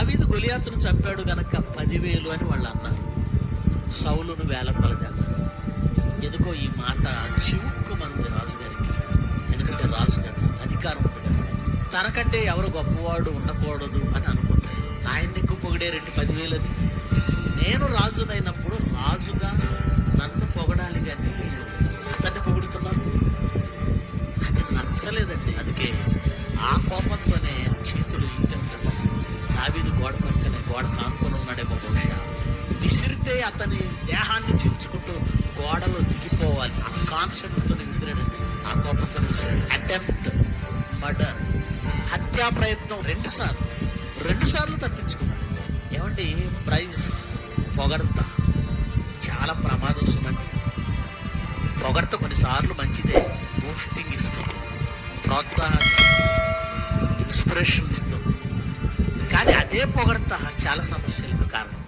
దావీదు గొలియాతును చంపాడు గనక పదివేలు అని వాళ్ళు అన్నారు సౌలును వేల ఎందుకో ఈ మాట చివుక్కుమంది రాజుగారికి. ఎందుకంటే రాజు కదా అధికారం ఉంది కదా. తనకంటే ఎవరు గొప్పవాడు ఉండకూడదు అని అనుకుంటాడు. ఆయన ఎక్కువ పొగిడే రెండు పదివేలని నేను రాజునైనప్పుడు రాజుగా నన్ను పొగడాలి కానీ అతన్ని పొగుడుతున్నాను. అది నచ్చలేదండి. అందుకే ఆ కోపం గోడకు ఆనుకొని ఉన్నాడేమో బహుశా. విసిరితే అతని దేహాన్ని చీల్చుకుంటూ గోడలో దిగిపోవాలి. ఆ కాన్సెప్ట్తో విసిరాడండి. ఆ కోపంతో విసిరాడు. అటెంప్ట్ మర్డర్ హత్యా ప్రయత్నం రెండు సార్లు. రెండు సార్లు తప్పించుకున్నాడు. ఏమంటే ప్రైజ్ పొగడత. చాలా ప్రమాదం సుమండి. పొగడత కొన్నిసార్లు మంచిదే. బూస్టింగ్ ఇస్తుంది. ప్రోత్సాహం ఇన్స్పిరేషన్ ఇస్తుంది. కానీ అదే పొగడత చాలా సమస్యలకు కారణం.